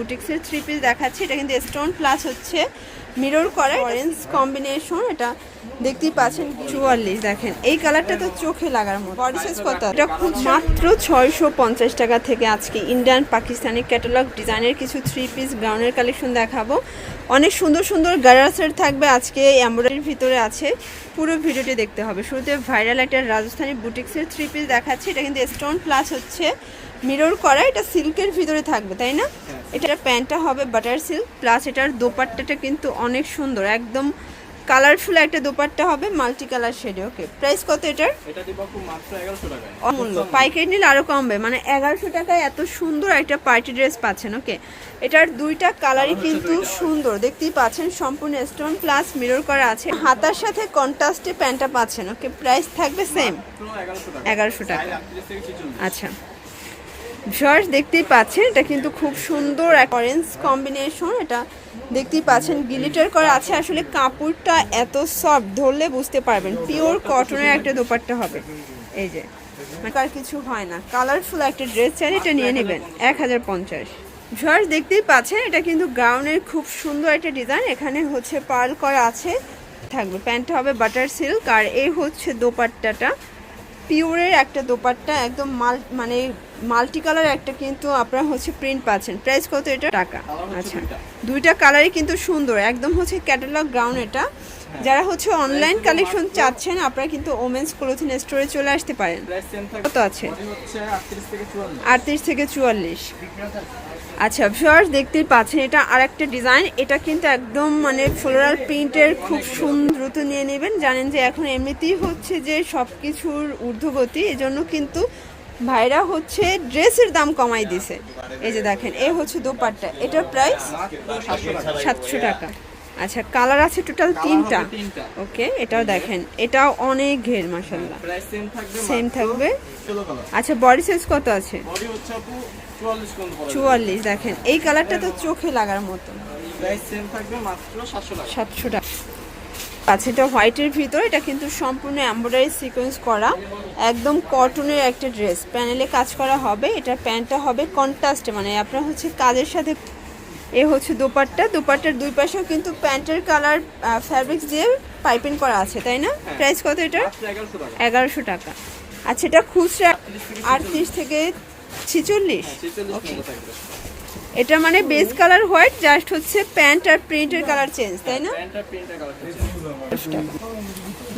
বুটিক্সের three piece দেখাচ্ছি। এটা কিন্তু স্টোন প্লাস হচ্ছে। মিরর করা। অরেঞ্জ কম্বিনেশন এটা দেখতেই পাচ্ছেন চুয়াল্লিশ দেখেন। এই কালারটা তো চোখে লাগার মতো। বডি সাইজ কত? এটা খুব মাত্র ছয়শো পঞ্চাশ টাকা থেকে আজকে ইন্ডিয়ান পাকিস্তানি ক্যাটালগ ডিজাইনের কিছু থ্রি পিস গাউনের কালেকশন দেখাবো। অনেক সুন্দর সুন্দর গারাসের থাকবে আজকে এমব্রয়ডারির ভিতরে আছে। পুরো ভিডিওটি দেখতে হবে। শুরুতে ভাইরাল একটা রাজস্থানী বুটিক্সের থ্রি পিস দেখাচ্ছি। এটা কিন্তু স্টোন প্লাস হচ্ছে মিরর করা। এটা সিল্কের ভিতরে থাকবে তাই না? এটার প্যান্টটা হবে বাটার সিল্ক প্লাস এটার দোপাট্টাটা কিন্তু অনেক সুন্দর একদম কালারফুল একটা দোপাট্টা হবে মাল্টি কালার শেডে ওকে প্রাইস কত এটার? এটা দিব খুব মাত্র এগারোশো টাকায়। অমূল্য। পাইকারি নিলে আরও কমবে মানে এগারোশো টাকায় এত সুন্দর একটা পার্টি ড্রেস পাচ্ছেন ওকে এটার দুইটা কালারই কিন্তু সুন্দর দেখতেই পাচ্ছেন সম্পূর্ণ স্টোন প্লাস মিরর করা আছে। হাতার সাথে কন্ট্রাস্টে প্যান্টটা পাচ্ছেন ওকে প্রাইস থাকবে সেম মাত্র এগারোশো টাকা এগারোশো টাকা। আচ্ছা। ভিউয়ার্স দেখতেই পাচ্ছেন, এটা কিন্তু খুব সুন্দর এক অরেঞ্জ কম্বিনেশন এটা দেখতেই পাচ্ছেন গিলিটার করা আছে। আসলে কাপড়টা এত সফট ধরলে বুঝতে পারবেন পিওর কটনের একটা দোপাট্টা হবে। এই যে মানে আর কিছু হয় না। কালারফুল একটা ড্রেস চাই এটা নিয়ে নেবেন, এক হাজার পঞ্চাশ। ভিউয়ার্স দেখতেই পাচ্ছেন, এটা কিন্তু গাউনের খুব সুন্দর একটা ডিজাইন এখানে হচ্ছে পার্ল করা আছে। থাকবে, প্যান্টটা হবে বাটার সিল্ক আর এই হচ্ছে দোপাট্টাটা। পিওরের একটা দোপাট্টা, একদম মাল মানে মাল্টি কালার একটা কিন্তু আপনারা হচ্ছে প্রিন্ট পাচ্ছেন। প্রাইস কত এটা? টাকা। আচ্ছা। দুইটা। কালারই কিন্তু সুন্দর। একদম হচ্ছে ক্যাটালগ গ্রাউন্ড এটা। যারা হচ্ছে অনলাইন কালেকশন চাচ্ছেন আপনারা কিন্তু ওমেন্স ক্লোথিং স্টোরে চলে আসতে পারেন। কত আছে? আটত্রিশ থেকে চুয়াল্লিশ। আচ্ছা ভিউয়ার্স দেখতেই পাচ্ছেন এটা আরেকটা ডিজাইন এটা কিন্তু একদম মানে ফ্লোরাল প্রিন্টের খুব সুন্দর দ্রুত নিয়ে নেবেন। জানেন যে এখন এমনিতেই হচ্ছে যে সব কিছুর ঊর্ধ্বগতি এজন্য কিন্তু ভাইরা হচ্ছে ড্রেসের দাম কমাই দিছে। এই যে দেখেন এই হচ্ছে দোপাট্টা। এটার প্রাইস সাতশো টাকা। আচ্ছা কালার আছে টোটাল তিনটা। ওকে এটাও দেখেন এটাও অনেক ঘের মাসাল্লাহ সেম থাকবে সেম থাকবে? আচ্ছা বডি সাইজ কত আছে? চুয়াল্লিশ দেখেন। এই কালারটা তো চোখে লাগার মতো। সাতশো টাকা। আচ্ছা এটা হোয়াইটের ভিতর এটা কিন্তু সম্পূর্ণ এমব্রয়ডারি সিকোয়েন্স করা। একদম কটনের একটা ড্রেস। প্যানেলে কাজ করা হবে। এটার প্যান্টটা হবে কন্ট্রাস্টে মানে আপনার হচ্ছে কাজের সাথে এ হচ্ছে দোপাট্টা। দোপাট্টার দুই পাশেও কিন্তু প্যান্টের কালার ফ্যাব্রিক্স দিয়ে পাইপিং করা আছে তাই না? প্রাইস কত এটা এগারোশো টাকা। আচ্ছা এটা খুচরা আটত্রিশ থেকে ছিচল্লিশ? থাকবে। এটা মানে বেস কালার হোয়াইট জাস্ট হচ্ছে প্যান্ট আর প্রিন্টের কালার চেঞ্জ তাই না?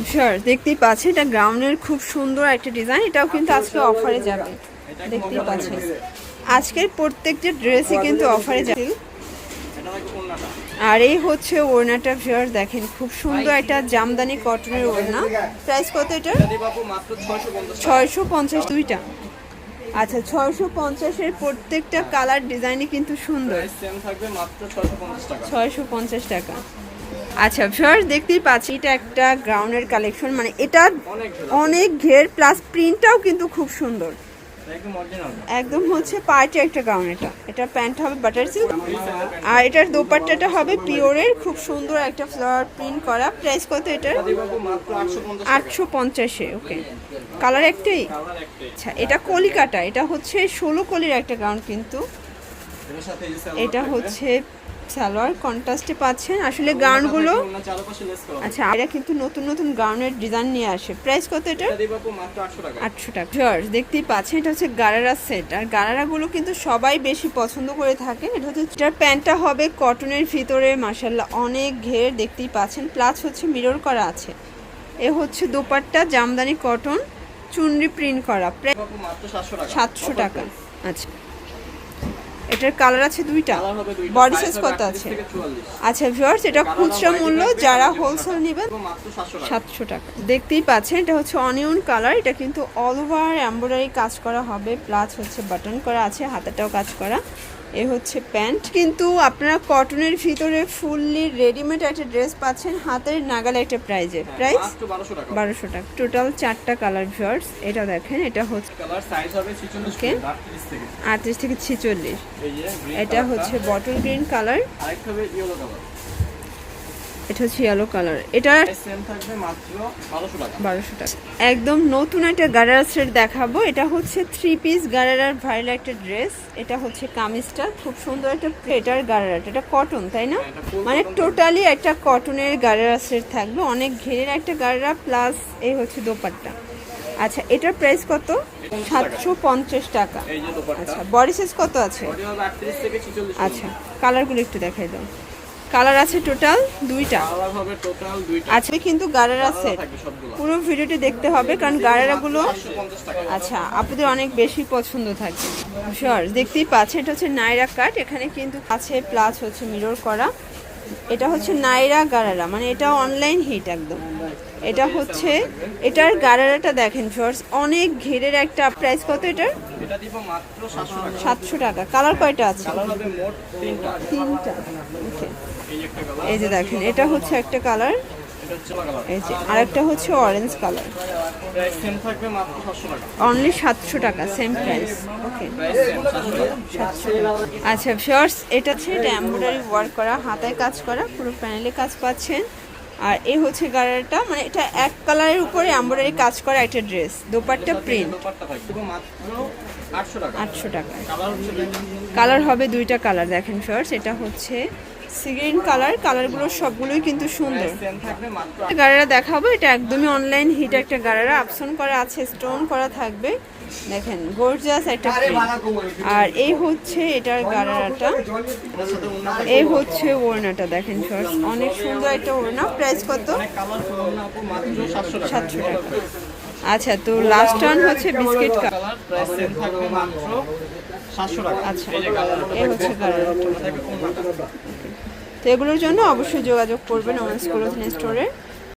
শিওর দেখতেই পাচ্ছেন এটা গ্রাউন্ডের খুব সুন্দর একটা ডিজাইন এটাও কিন্তু আজকে অফারে যাবে। দেখতেই পাচ্ছেন। আজকের প্রত্যেকটা ড্রেসই কিন্তু অফারে যাবে। আর এই হচ্ছে ওড়নাটা ভিউয়ার দেখেন খুব সুন্দর একটা জামদানি কটনের ওড়না। প্রাইস কত এটা? ছয়শো পঞ্চাশ দুইটা আচ্ছা ছয়শো পঞ্চাশের প্রত্যেকটা কালার ডিজাইনই কিন্তু সুন্দর। ছয়শো পঞ্চাশ টাকা। আচ্ছা ফার্স্ট দেখতেই পাচ্ছি এটা একটা গ্রাউন্ডের কালেকশন মানে এটা অনেক ঘের। প্লাস প্রিন্টটাও কিন্তু খুব সুন্দর। একদম হচ্ছে পার্টি একটা গাউন এটা। এটা প্যান্ট হবে বাটার সিল্ক আর এটার দোপাট্টাটা হবে পিওরের খুব সুন্দর একটা ফ্লাওয়ার প্রিন্ট করা। প্রাইস কত এটা এটা দিব আপু মাত্র আটশো পঞ্চাশ ওকে কালার একটাই? আচ্ছা এটা কলিকাটা এটা হচ্ছে ষোলো কলির একটা গাউন কিন্তু। এটা হচ্ছে সালোয়ার কন্ট্রাস্টে পাচ্ছেন। আসলে গাউনগুলো আচ্ছা এরা কিন্তু নতুন নতুন গাউনের ডিজাইন নিয়ে আসে। প্রাইস কত এটা এটা আটশো টাকা। জর্জ দেখতেই পাচ্ছেন এটা হচ্ছে গারারা সেট আর গারারাগুলো কিন্তু সবাই বেশি পছন্দ করে থাকে এটা হচ্ছে এটার প্যান্টটা হবে কটনের ভিতরে মাসাল্লাহ অনেক ঘের দেখতেই পাচ্ছেন। প্লাস হচ্ছে মিরর করা আছে। এ হচ্ছে দোপাট্টা জামদানি কটন চুনরি প্রিন্ট করা। প্রায় সাতশো টাকা। আচ্ছা। এটার কালার আছে দুইটা। বডি সাইজ কত আছে? আচ্ছা ভিউয়ার্স এটা খুচরা মূল্য যারা হোলসেল নেবেন আপু মাত্র 700 টাকা। সাতশো টাকা। দেখতেই পাচ্ছেন এটা হচ্ছে অনিয়ন কালার এটা কিন্তু অল ওভার এমব্রয়ডারি কাজ করা হবে প্লাস হচ্ছে বাটন করা আছে হাতাটাও কাজ করা। এ হচ্ছে প্যান্ট। কিন্তু আপনারা কটনের ভিতরে ফুললি রেডিমেড একটা ড্রেস পাচ্ছেন হাতের নাগালে একটা প্রাইজে প্রাইস 1200 টাকা। বারোশো টাকা। টোটাল চারটা কালার ভিওর্স এটা দেখেন এটা হচ্ছে কালার সাইজ হবে 46 Okay. থেকে 38 থেকে। আটত্রিশ থেকে ছিচল্লিশ। এটা হচ্ছে বটল গ্রিন কালার আরেকটা হবে ইয়েলো কালার এটা হচ্ছে ইয়েলো কালার এটা বারোশো টাকা। একদম নতুন একটা গারারা সেট দেখাবো। এটা হচ্ছে থ্রি পিস গারারার ভাইরাল একটা ড্রেস এটা হচ্ছে কামিজটা। খুব সুন্দর একটা এটার গারারা এটা কটন তাই না? মানে টোটালি একটা কটনের গারারা সেট থাকবে। অনেক ঘেরের একটা গারারা প্লাস এই হচ্ছে দোপাট্টা। আচ্ছা এটার প্রাইস কত? সাতশো পঞ্চাশ টাকা। আচ্ছা বডি সাইজ কত আছে? আচ্ছা কালারগুলো একটু দেখাই দাও। কালার আছে টোটাল দুইটা। আচ্ছা কিন্তু গারারা আছে পুরো ভিডিওটি দেখতে হবে কারণ গারারাগুলো গুলো আচ্ছা আপনাদের অনেক বেশি পছন্দ থাকে শর দেখতেই পাচ্ছে এটা হচ্ছে নাইরা কাট এখানে কিন্তু আছে প্লাস হচ্ছে মিরর করা। এটা হচ্ছে নাইরা গারারা মানে এটা অনলাইন হিট একদম। এটা হচ্ছে এটার গারারাটা দেখেন শর্টস অনেক ঘেরের একটা প্রাইস কত এটার? এটা সাতশো টাকা। কালার কয়টা আছে? তিনটা। ওকে এই যে দেখেন এটা হচ্ছে একটা কালার এটা হচ্ছে এই যে আরেকটা হচ্ছে অরেঞ্জ কালার অনলি সাতশো টাকা। সেম প্রাইস ওকে আচ্ছা শর্টস এটা হচ্ছে এটা এমব্রয়ডারি ওয়ার্ক করা হাতায় কাজ করা পুরো প্যানেলে কাজ পাচ্ছেন। আর এই হচ্ছে গাড়াটা মানে এটা এক কালারের উপরে এমব্রয়ডারি কাজ করা একটা ড্রেস। দোপাট্টা প্রিন্ট। আটশো টাকা। কালার হবে দুইটা কালার দেখেন ফার্স্ট এটা হচ্ছে সিগ্রিন কালার কালারগুলো সবগুলোই কিন্তু সুন্দর। গাড়ারা দেখাবো এটা একদমই অনলাইন হিট একটা গাড়ারা আপসন করা আছে স্টোন করা থাকবে। দেখেন গর্জিয়াস একটা আর এই হচ্ছে এটার গাড়ারাটা এই হচ্ছে ওড়নাটা দেখেন শর্টস অনেক সুন্দর একটা ওড়না। প্রাইস কত? সাতশো টাকা। আচ্ছা তো লাস্ট ওয়ান হচ্ছে বিস্কিট কালার আচ্ছা এই হচ্ছে কোনটা তো এগুলোর জন্য অবশ্যই যোগাযোগ করবেন ওমেন্স ক্লোথিং স্টোরে।